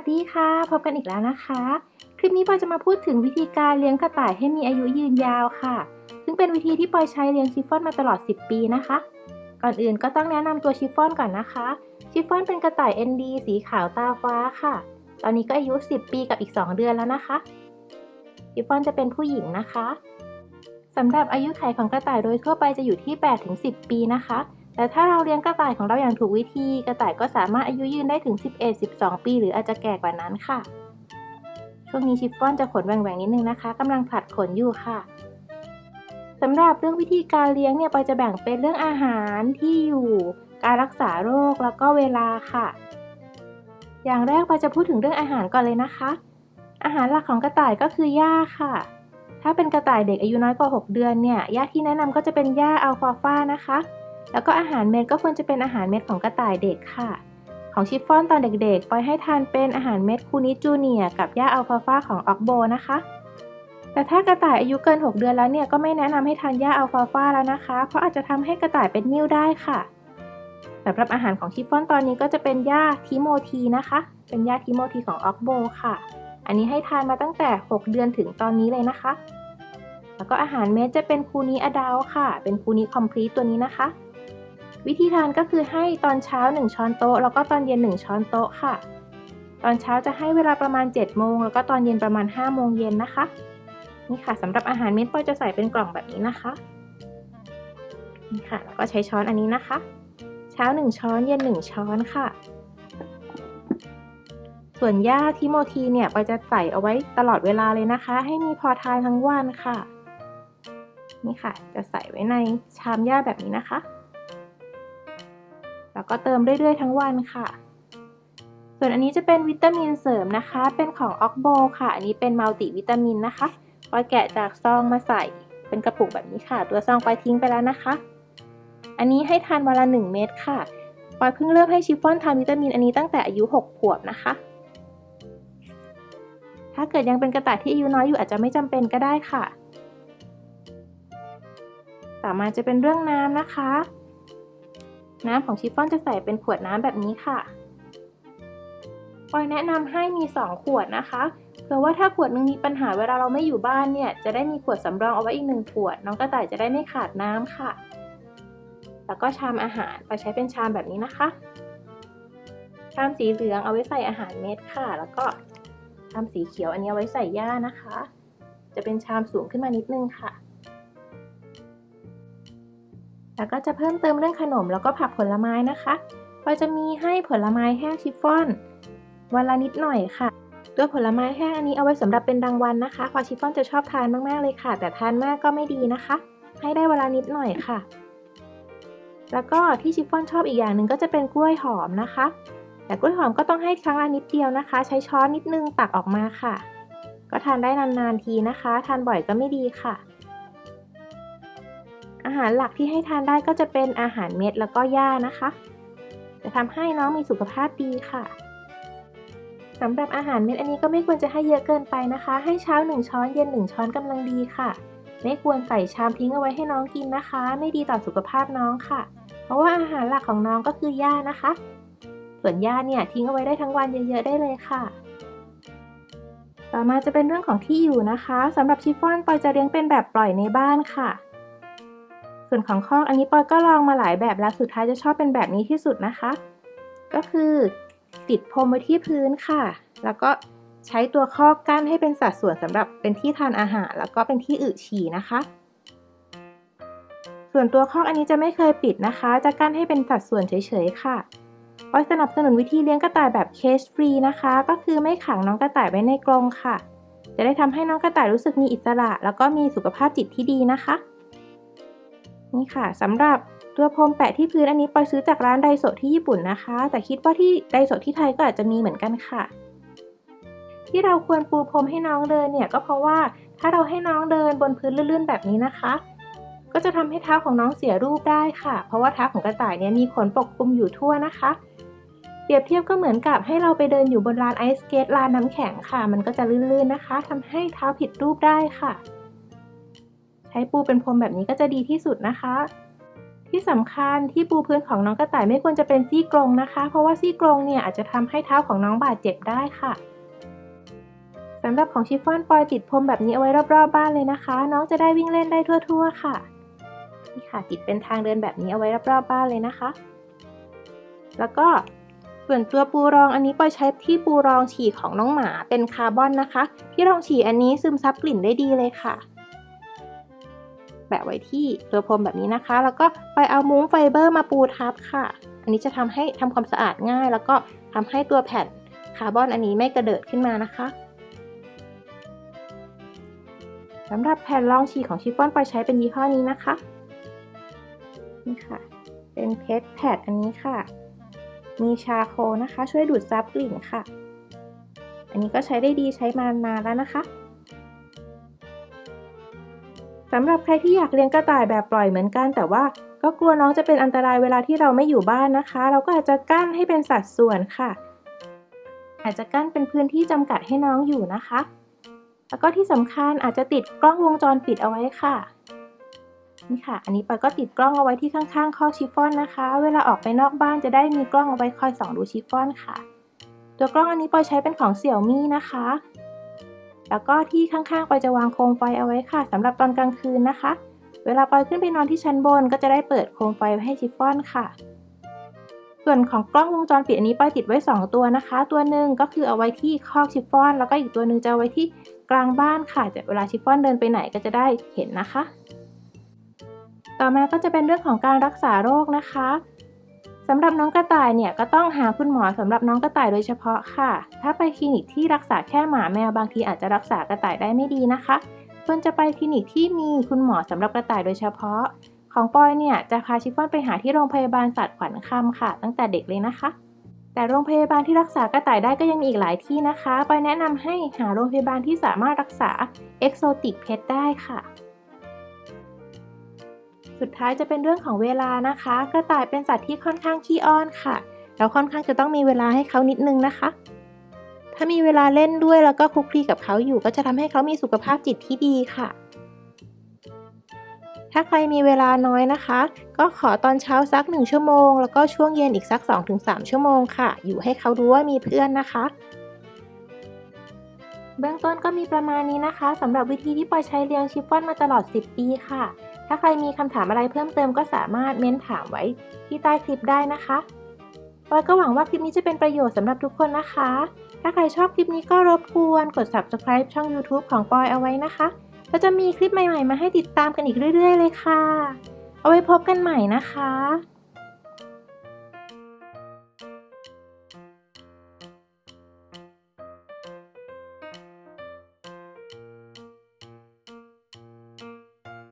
วัสดีค่ะ พบกันอีกแล้วนะคะ คลิปนี้ปอยจะมาพูดถึงวิธีการเลี้ยงกระต่ายให้มีอายุยืนยาวค่ะ ซึ่งเป็นวิธีที่ปอยใช้เลี้ยงชิฟฟ่อนมาตลอด 10 ปีนะคะ ก่อนอื่นก็ต้องแนะนำตัวชิฟฟ่อนก่อนนะคะ ชิฟฟ่อนเป็นกระต่าย ND สีขาวตาฟ้าค่ะ ตอนนี้ก็อายุ 10 ปีกับอีก 2 เดือนแล้วนะคะ ชิฟฟ่อนจะเป็นผู้หญิงนะคะสำหรับอายุไขของกระต่ายโดยทั่วไปจะอยู่ที่ 8-10 ปีนะคะ แต่ถ้าเราเลี้ยงกระต่ายของเราอย่างถูกวิธีกระต่ายก็สามารถอายุยืนได้ถึง 11-12 ปี หรืออาจจะแก่กว่านั้นค่ะ ช่วงนี้ชิฟฟ่อนจะขนแหว่งๆนิดนึงนะคะกำลังผลัดขนอยู่ค่ะสำหรับเรื่องวิธีการเลี้ยงเนี่ยปอยจะแบ่งเป็นเรื่องอาหารที่อยู่การรักษาโรคแล้วก็เวลาค่ะ อย่างแรกปอยจะพูดถึงเรื่องอาหารก่อนเลยนะคะ อาหารหลักของกระต่ายก็คือหญ้าค่ะ ถ้าเป็นกระต่ายเด็กอายุน้อยกว่า 6 เดือนเนี่ยหญ้าที่แนะนำก็จะเป็นหญ้าอัลฟาฟานะคะ แล้วก็อาหารเม็ดก็ควรจะเป็นอาหารเม็ดของกระต่ายเด็กค่ะ ของชิฟฟ่อนตอนเด็กๆปล่อยให้ทานเป็นอาหารเม็ดคูนิจูเนียกับหญ้าอัลฟาฟาของออกโบนะคะ แต่ถ้ากระต่ายอายุเกิน 6 เดือนแล้วเนี่ยก็ไม่แนะนำให้ทานหญ้าอัลฟาฟาแล้วนะคะ เพราะอาจจะทำให้กระต่ายเป็นนิ่วได้ค่ะสำหรับอาหารของชิฟฟ่อนตอนนี้ก็จะเป็นหญ้าทิโมทีนะคะ เป็นหญ้าทิโมทีของออกโบค่ะ อันนี้ให้ทานมาตั้งแต่ 6 เดือนถึงตอนนี้เลยนะคะ แล้วก็อาหารเม็ดจะเป็นคูนิอดาลค่ะ เป็นคูนิคอมพลีทตัวนี้นะคะ วิธีทานก็คือให้ตอนเช้า 1 ช้อนโต๊ะ แล้วก็ตอนเย็น 1 ช้อนโต๊ะค่ะ ตอนเช้าจะให้เวลาประมาณ 7 โมง แล้วก็ตอนเย็นประมาณ 5 โมงเย็นนะคะ นี่ค่ะสำหรับอาหารเม็ดปอยจะใส่เป็นกล่องแบบนี้นะคะ นี่ค่ะ แล้วก็ใช้ช้อนอันนี้นะคะ เช้า 1 ช้อน เย็น 1 ช้อนค่ะ ส่วนหญ้าทิโมทีเนี่ยปอยจะใส่เอาไว้ตลอดเวลาเลยนะคะ ให้มีพอทานทั้งวันค่ะ นี่ค่ะ จะใส่ไว้ในชามหญ้าแบบนี้นะคะ แล้วก็เติมเรื่อยๆทั้งวันค่ะ ส่วนอันนี้จะเป็นวิตามินเสริมนะคะ เป็นของออกโบค่ะ อันนี้เป็นมัลติวิตามินนะคะปอยแกะจากซองมาใส่เป็นกระปุกแบบนี้ค่ะ ตัวซองปอยทิ้งไปแล้วนะคะ อันนี้ให้ทานวันละ 1 เม็ดค่ะปอยเพิ่งเริ่มให้ชิฟฟ่อนทานวิตามินอันนี้ตั้งแต่อายุ 6 ขวบนะคะ ถ้าเกิดยังเป็นกระต่ายที่อายุน้อยอยู่อาจจะไม่จำเป็นก็ได้ค่ะ ต่อมาจะเป็นเรื่องน้ำนะคะ น้ำของชิฟฟ่อนจะใส่เป็นขวดน้ำแบบนี้ค่ะปอยแนะนำให้มี 2 ขวดนะคะเผื่อว่าถ้าขวดนึงมีปัญหาเวลาเราไม่อยู่บ้านเนี่ยจะได้มีขวดสำรองเอาไว้อีกหนึ่งขวด น้องกระต่ายจะได้ไม่ขาดน้ำค่ะ แล้วก็ชามอาหารปอยใช้เป็นชามแบบนี้นะคะ ชามสีเหลืองเอาไว้ใส่อาหารเม็ดค่ะ แล้วก็ชามสีเขียวอันนี้เอาไว้ใส่หญ้านะคะ จะเป็นชามสูงขึ้นมานิดนึงค่ะ แล้วก็จะเพิ่มเติมเรื่องขนมแล้วก็ผักผลไม้นะคะปอยจะมีให้ผลไม้แห้งชิฟฟ่อน วันละนิดหน่อยค่ะตัวผลไม้แห้งอันนี้เอาไว้สำหรับเป็นรางวัลนะคะ พอชิฟฟ่อนจะชอบทานมากๆเลยค่ะ แต่ทานมากก็ไม่ดีนะคะ ให้ได้วันละนิดหน่อยค่ะ แล้วก็ที่ชิฟฟ่อนชอบอีกอย่างหนึ่งก็จะเป็นกล้วยหอมนะคะ แต่กล้วยหอมก็ต้องให้ครั้งละนิดเดียวนะคะ ใช้ช้อนนิดนึงตักออกมาค่ะ ก็ทานได้นานๆทีนะคะ ทานบ่อยก็ไม่ดีค่ะ อาหารหลักที่ให้ทานได้ก็จะเป็นอาหารเม็ดแล้วก็หญ้านะคะ จะทำให้น้องมีสุขภาพดีค่ะสำหรับอาหารเม็ดอันนี้ก็ไม่ควรจะให้เยอะเกินไปนะคะ ให้เช้า 1 ช้อนเย็น 1 ช้อนกำลังดีค่ะ ไม่ควรใส่ชามทิ้งเอาไว้ให้น้องกินนะคะ ไม่ดีต่อสุขภาพน้องค่ะ เพราะว่าอาหารหลักของน้องก็คือหญ้านะคะ ส่วนหญ้าเนี่ยทิ้งเอาไว้ได้ทั้งวันเยอะๆได้เลยค่ะ ต่อมาจะเป็นเรื่องของที่อยู่นะคะสำหรับชิฟฟ่อนปอยจะเลี้ยงเป็นแบบปล่อยในบ้านค่ะ ส่วนของคอกอันนี้ปอยก็ลองมาหลายแบบแล้วสุดท้ายจะชอบเป็นแบบนี้ที่สุดนะคะ ก็คือติดพรมไว้ที่พื้นค่ะ แล้วก็ใช้ตัวคอกกั้นให้เป็นสัดส่วนสำหรับเป็นที่ทานอาหาร แล้วก็เป็นที่อึฉี่นะคะ ส่วนตัวคอกอันนี้จะไม่เคยปิดนะคะ จะกั้นให้เป็นสัดส่วนเฉยๆค่ะปอยสนับสนุนวิธีเลี้ยงกระต่ายแบบเคสฟรีนะคะ ก็คือไม่ขังน้องกระต่ายไว้ในกรงค่ะ จะได้ทำให้น้องกระต่ายรู้สึกมีอิสระ แล้วก็มีสุขภาพจิตที่ดีนะคะ นี่ค่ะสำหรับตัวพรมแปะที่พื้นอันนี้ปอยซื้อจากร้านไดโซะที่ญี่ปุ่นนะคะ แต่คิดว่าที่ไดโซะที่ไทยก็อาจจะมีเหมือนกันค่ะ ที่เราควรปูพรมให้น้องเดินเนี่ยก็เพราะว่าถ้าเราให้น้องเดินบนพื้นลื่นๆแบบนี้นะคะ ก็จะทำให้เท้าของน้องเสียรูปได้ค่ะ เพราะว่าเท้าของกระต่ายเนี่ยมีขนปกคลุมอยู่ทั่วนะคะเปรียบเทียบก็เหมือนกับให้เราไปเดินอยู่บนลานไอสเกตลานน้ำแข็งค่ะ มันก็จะลื่นๆนะคะทำให้เท้าผิดรูปได้ค่ะ ใช้ปูเป็นพรมแบบนี้ก็จะดีที่สุดนะคะ ที่สำคัญที่ปูพื้นของน้องกระต่ายไม่ควรจะเป็นซี่กรงนะคะ เพราะว่าซี่กรงเนี่ยอาจจะทำให้เท้าของน้องบาดเจ็บได้ค่ะสำหรับของชิฟฟ่อนปอยติดพรมแบบนี้เอาไว้รอบๆบ้านเลยนะคะ น้องจะได้วิ่งเล่นได้ทั่ว ๆ ค่ะนี่ค่ะติดเป็นทางเดินแบบนี้เอาไว้รอบๆบ้านเลยนะคะ แล้วก็ส่วนตัวปูรองอันนี้ปอยใช้ที่ปูรองฉี่ของน้องหมาเป็นคาร์บอนนะคะ ที่รองฉี่อันนี้ซึมซับกลิ่นได้ดีเลยค่ะ แปะไว้ที่ตัวพรมแบบนี้นะคะ แล้วก็ไปเอามุ้งไฟเบอร์มาปูทับค่ะ อันนี้จะทำให้ทำความสะอาดง่าย แล้วก็ทำให้ตัวแผ่นคาร์บอนอันนี้ไม่กระเดิดขึ้นมานะคะสำหรับแผ่นรองฉี่ของชิฟฟ่อนปอยใช้เป็นยี่ห้อนี้นะคะนี่ค่ะ เป็นเพชรแพดอันนี้ค่ะ มีชาโคนะคะ ช่วยดูดซับกลิ่นค่ะ อันนี้ก็ใช้ได้ดีใช้มานานแล้วนะคะ สำหรับใครที่อยากเลี้ยงกระต่ายแบบปล่อยเหมือนกัน แต่ว่าก็กลัวน้องจะเป็นอันตรายเวลาที่เราไม่อยู่บ้านนะคะ เราก็อาจจะกั้นให้เป็นสัดส่วนค่ะ อาจจะกั้นเป็นพื้นที่จำกัดให้น้องอยู่นะคะ แล้วก็ที่สำคัญอาจจะติดกล้องวงจรปิดเอาไว้ค่ะนี่ค่ะ อันนี้ปอยก็ติดกล้องเอาไว้ที่ข้างๆคอกชิฟฟ่อนนะคะ เวลาออกไปนอกบ้านจะได้มีกล้องเอาไว้คอยส่องดูชิฟฟ่อนค่ะ ตัวกล้องอันนี้ปอยใช้เป็นของเสี่ยวมี่นะคะ แล้วก็ที่ข้างๆปอยจะวางโคมไฟเอาไว้ค่ะสำหรับตอนกลางคืนนะคะ เวลาปอยขึ้นไปนอนที่ชั้นบน ก็จะได้เปิดโคมไฟให้ชิฟฟ่อนค่ะ ส่วนของกล้องวงจรปิดอันนี้ปอยติดไว้ 2 ตัวนะคะ ตัวหนึ่งก็คือเอาไว้ที่คอกชิฟฟ่อน แล้วก็อีกตัวหนึ่งจะเอาไว้ที่กลางบ้านค่ะเวลาชิฟฟ่อนเดินไปไหนก็จะได้เห็นนะคะ ต่อมาก็จะเป็นเรื่องของการรักษาโรคนะคะ สำหรับน้องกระต่ายเนี่ยก็ต้องหาคุณหมอสำหรับน้องกระต่ายโดยเฉพาะค่ะ ถ้าไปคลินิกที่รักษาแค่หมาแมวบางทีอาจจะรักษากระต่ายได้ไม่ดีนะคะ ควรจะไปคลินิกที่มีคุณหมอสำหรับกระต่ายโดยเฉพาะ ของปอยเนี่ยจะพาชิฟอนไปหาที่โรงพยาบาลสัตว์ขวัญคำค่ะ ตั้งแต่เด็กเลยนะคะ แต่โรงพยาบาลที่รักษากระต่ายได้ก็ยังมีอีกหลายที่นะคะปอยแนะนำให้หาโรงพยาบาลที่สามารถรักษาเอ็กโซติกเพชได้ค่ะ สุดท้ายจะเป็นเรื่องของเวลานะคะ กระต่ายเป็นสัตว์ที่ค่อนข้างขี้อ้อนค่ะ แล้วค่อนข้างจะต้องมีเวลาให้เขานิดนึงนะคะ ถ้ามีเวลาเล่นด้วยแล้วก็คลุกคลีกับเขาอยู่ ก็จะทำให้เขามีสุขภาพจิตที่ดีค่ะ ถ้าใครมีเวลาน้อยนะคะ ก็ขอตอนเช้าสัก 1 ชั่วโมง แล้วก็ช่วงเย็นอีกสัก 2-3 ชั่วโมงค่ะ อยู่ให้เขารู้ว่ามีเพื่อนนะคะเบื้องต้นก็มีประมาณนี้นะคะสำหรับวิธีที่ปอยใช้เลี้ยงชิฟฟ่อนมาตลอด 10 ปีค่ะ ถ้าใครมีคำถามอะไรเพิ่มเติมก็สามารถเม้นถามไว้ที่ใต้คลิปได้นะคะปอยก็หวังว่าคลิปนี้จะเป็นประโยชน์สำหรับทุกคนนะคะ ถ้าใครชอบคลิปนี้ก็รบกวนกด subscribe ช่อง YouTube ของปอยเอาไว้นะคะเราจะมีคลิปใหม่ๆ มาให้ติดตามกันอีกเรื่อย ๆ เลยค่ะ เอาไว้พบกันใหม่นะคะ